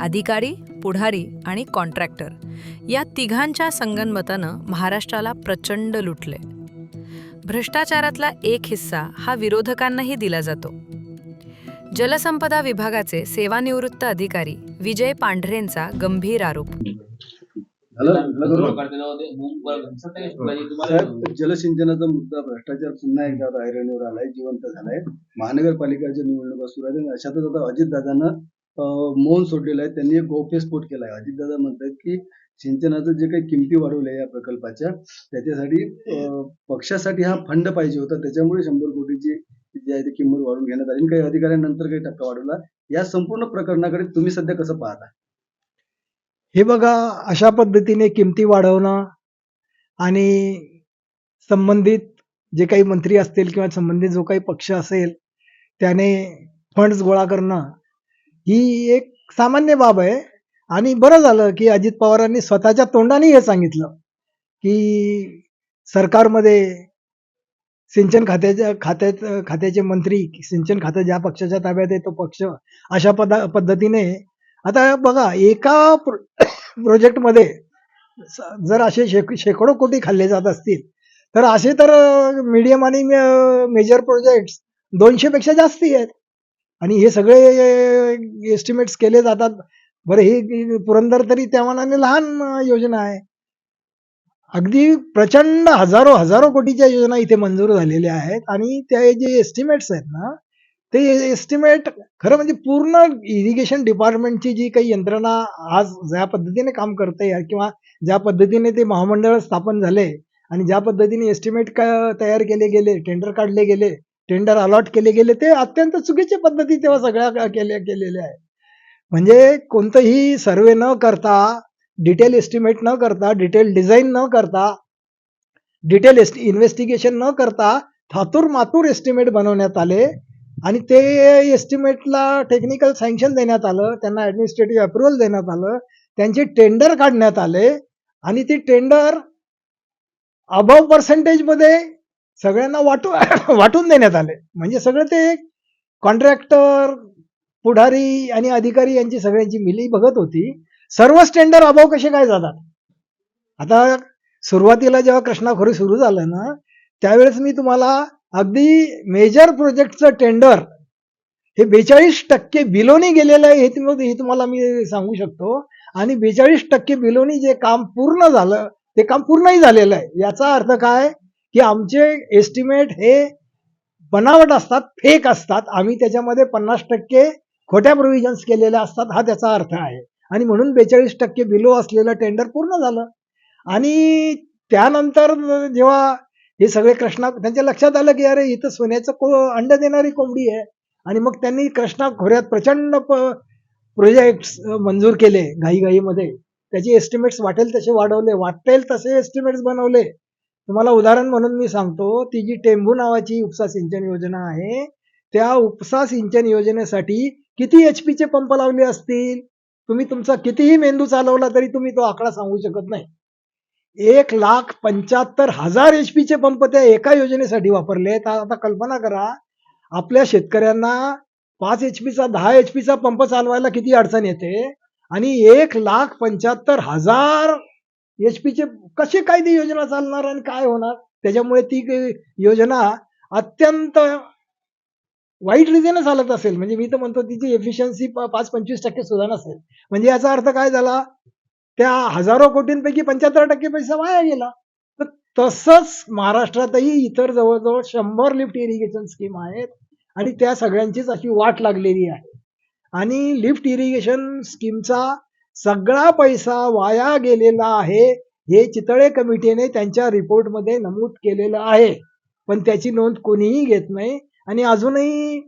अधिकारी पुढारी आणि कॉन्ट्रॅक्टर या तिघांच्या संगनमतानं महाराष्ट्राला प्रचंड लुटले. भ्रष्टाचारातला एक हिस्सा हा विरोधकांनाही दिला जातो. जलसंपदा विभागाचे सेवानिवृत्त अधिकारी विजय पांढरेंचा गंभीर आरोप. जलसिंचनाचा मुद्दा भ्रष्टाचार पुन्हा एकदा आता ऐरणीवर आलाय जिवंत झालाय. महानगरपालिकाच्या निवडणुका सुरू आहेत अशातच आता अजितदादांना मौन सोडलेलं आहे. त्यांनी एक केला केलाय. अजितदादा म्हणतात की सिंचनाचं जे काही किमती वाढवल्या या प्रकल्पाच्या त्याच्यासाठी पक्षासाठी हा फंड पाहिजे होता. त्याच्यामुळे शंभर कोटीची जी आहे ती किंमत वाढवून घेण्यात आली. काही अधिकाऱ्यांनंतर काही टक्का वाढवला. या संपूर्ण प्रकरणाकडे तुम्ही सध्या कसं पाहता? हे बघा अशा पद्धतीने किमती वाढवणं आणि संबंधित जे काही मंत्री असतील किंवा संबंधित जो काही पक्ष असेल त्याने फंड्स गोळा करणं ही एक सामान्य बाब आहे. आणि बरं झालं की अजित पवारांनी स्वतःच्या तोंडाने हे सांगितलं की सरकारमध्ये सिंचन खात्याच्या खात्यात खात्याचे मंत्री सिंचन खातं ज्या पक्षाच्या ताब्यात आहे तो पक्ष अशा पदा पद्धतीने आता बघा एका प्रोजेक्टमध्ये जर असे शेक शेकडो कोटी खाल्ले जात असतील तर असे तर मीडियम आणि मेजर प्रोजेक्ट दोनशे पेक्षा जास्ती आहेत. आणि हे सगळे एस्टिमेट्स केले जातात. बरं ही पुरंदर तरी त्या मनाने लहान योजना आहे. अगदी प्रचंड हजारो हजारो कोटीच्या योजना इथे मंजूर झालेल्या आहेत. आणि त्या जे एस्टिमेट्स आहेत ना ते एस्टिमेट खरं म्हणजे पूर्ण इरिगेशन डिपार्टमेंटची जी काही यंत्रणा आज ज्या पद्धतीने काम करते किंवा ज्या पद्धतीने ते महामंडळ स्थापन झाले आणि ज्या पद्धतीने एस्टिमेट तयार केले गेले टेंडर काढले गेले टेंडर अलॉट केले गेले ते अत्यंत चुकीच्या पद्धती तेव्हा सगळ्या केल्या केलेल्या आहे. म्हणजे कोणतंही सर्वे न करता डिटेल एस्टिमेट न करता डिटेल डिझाईन न करता डिटेल इन्व्हेस्टिगेशन न करता थातूर मातूर एस्टिमेट बनवण्यात आले आणि ते एस्टिमेटला टेक्निकल सँक्शन देण्यात आलं त्यांना ऍडमिनिस्ट्रेटिव्ह अप्रुव्हल देण्यात आलं त्यांचे टेंडर काढण्यात आले आणि ते टेंडर अबव पर्सेंटेजमध्ये सगळ्यांना वाटू वाटून देण्यात आले. म्हणजे सगळं ते कॉन्ट्रॅक्टर पुढारी आणि अधिकारी यांची सगळ्यांची मिली बघत होती. सर्वच टेंडर अभाव कसे काय जातात? आता सुरुवातीला जेव्हा कृष्णाखोरी सुरू झालं ना त्यावेळेस मी तुम्हाला अगदी मेजर प्रोजेक्टचं टेंडर हे बेचाळीस टक्के बिलोनी गेलेलं आहे हे तुम्ही हे तुम्हाला मी सांगू शकतो. आणि बेचाळीस टक्के बिलोनी जे काम पूर्ण झालं ते काम पूर्णही झालेलं आहे. याचा अर्थ काय? की आमचे एस्टिमेट हे बनावट असतात फेक असतात. आम्ही त्याच्यामध्ये पन्नास टक्के खोट्या प्रोव्हिजन्स केलेल्या असतात हा त्याचा अर्थ आहे. आणि म्हणून बेचाळीस टक्के बिलो असलेलं टेंडर पूर्ण झालं. आणि त्यानंतर जेव्हा हे सगळे कृष्णा त्यांच्या लक्षात आलं की अरे इथं सोन्याचं को अंड देणारी कोंबडी आहे. आणि मग त्यांनी कृष्णा खोऱ्यात प्रचंड प्रोजेक्ट मंजूर केले घाईघाईमध्ये. त्याचे एस्टिमेट्स वाटेल तसे वाढवले वाटेल तसे एस्टिमेट्स बनवले. तुम्हाला उदाहरण म्हणून मी सांगतो ती जी टेंभू नावाची उपसा सिंचन योजना आहे त्या उपसा सिंचन योजनेसाठी किती एच चे पंप लावले असतील? तुम्ही तुमचा कितीही मेंदू चालवला तरी तुम्ही तो आकडा सांगू शकत नाही. एक लाख पंच्याहत्तर हजार एच चे पंप त्या एका योजनेसाठी वापरले. तर आता कल्पना करा आपल्या शेतकऱ्यांना पाच एच चा दहा एच चा पंप चालवायला किती अडचण येते? आणि एक लाख पंच्याहत्तर हजार एच चे कसे काय योजना चालणार आणि काय होणार? त्याच्यामुळे ती योजना अत्यंत वाईट रीतीने चालत असेल. म्हणजे मी तर म्हणतो तिची एफिशियन्सी पाच पंचवीस टक्के सुद्धा नसेल. म्हणजे याचा अर्थ काय झाला? त्या हजारो कोटींपैकी पंच्याहत्तर टक्के पैसा वाया गेला. तर तसंच महाराष्ट्रातही इतर जवळजवळ शंभर लिफ्ट इरिगेशन स्कीम आहेत आणि त्या सगळ्यांचीच अशी वाट लागलेली आहे. आणि लिफ्ट इरिगेशन स्कीमचा सगळा पैसा वाया गेलेला आहे हे चितळे कमिटीने त्यांच्या रिपोर्टमध्ये नमूद केलेलं आहे. पण त्याची नोंद कोणीही घेत नाही आणि अजूनही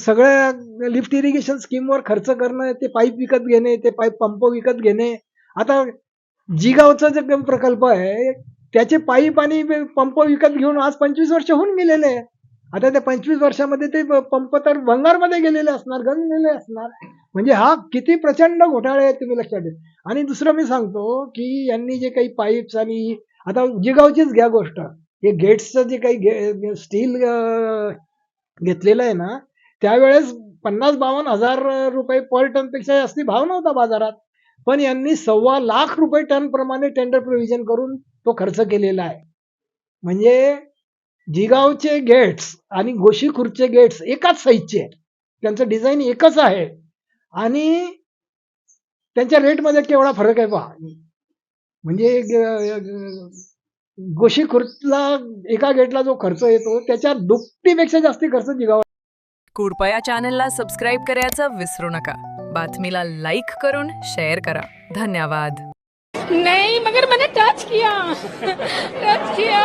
सगळ्या लिफ्ट इरिगेशन स्कीमवर खर्च करणं ते पाईप विकत घेणे ते पाईप पंप विकत घेणे. आता जिगावचा जे प्रकल्प आहे त्याचे पाईप आणि पंप विकत घेऊन आज पंचवीस वर्ष होऊन गेलेले आहे. आता त्या पंचवीस वर्षामध्ये ते पंप तर बंगारमध्ये गेलेले असणार गंजलेले असणार. म्हणजे हा किती प्रचंड घोटाळे आहेत तुम्ही लक्षात ठेवा. आणि दुसरं मी सांगतो की यांनी जे काही पाईप्स आणि आता जिगावचीच घ्या गोष्ट. हे गेट्सचं जे काही स्टील घेतलेलं आहे ना त्यावेळेस पन्नास बावन्न हजार रुपये पर टनपेक्षा जास्ती भाव नव्हता बाजारात. पण यांनी सव्वा लाख रुपये टन प्रमाणे टेंडर प्रोव्हिजन करून तो खर्च केलेला आहे. म्हणजे जिगावचे गेट्स आणि गोशीखुर्दचे गेट्स एकाच साईजचे आहेत. त्यांचं डिझाईन एकच आहे. आणि त्यांच्या रेटमध्ये केवढा फरक आहे पहा. म्हणजे गोशीखुर्दला एका गेटला जो खर्च येतो त्याच्या दुपटीपेक्षा जास्ती खर्च जिगाव कृपया चॅनलला सबस्क्राईब करायचं विसरू नका. बातमीला लाईक करून शेअर करा. धन्यवाद. नहीं मगर मैंने टच किया. Touch KIA.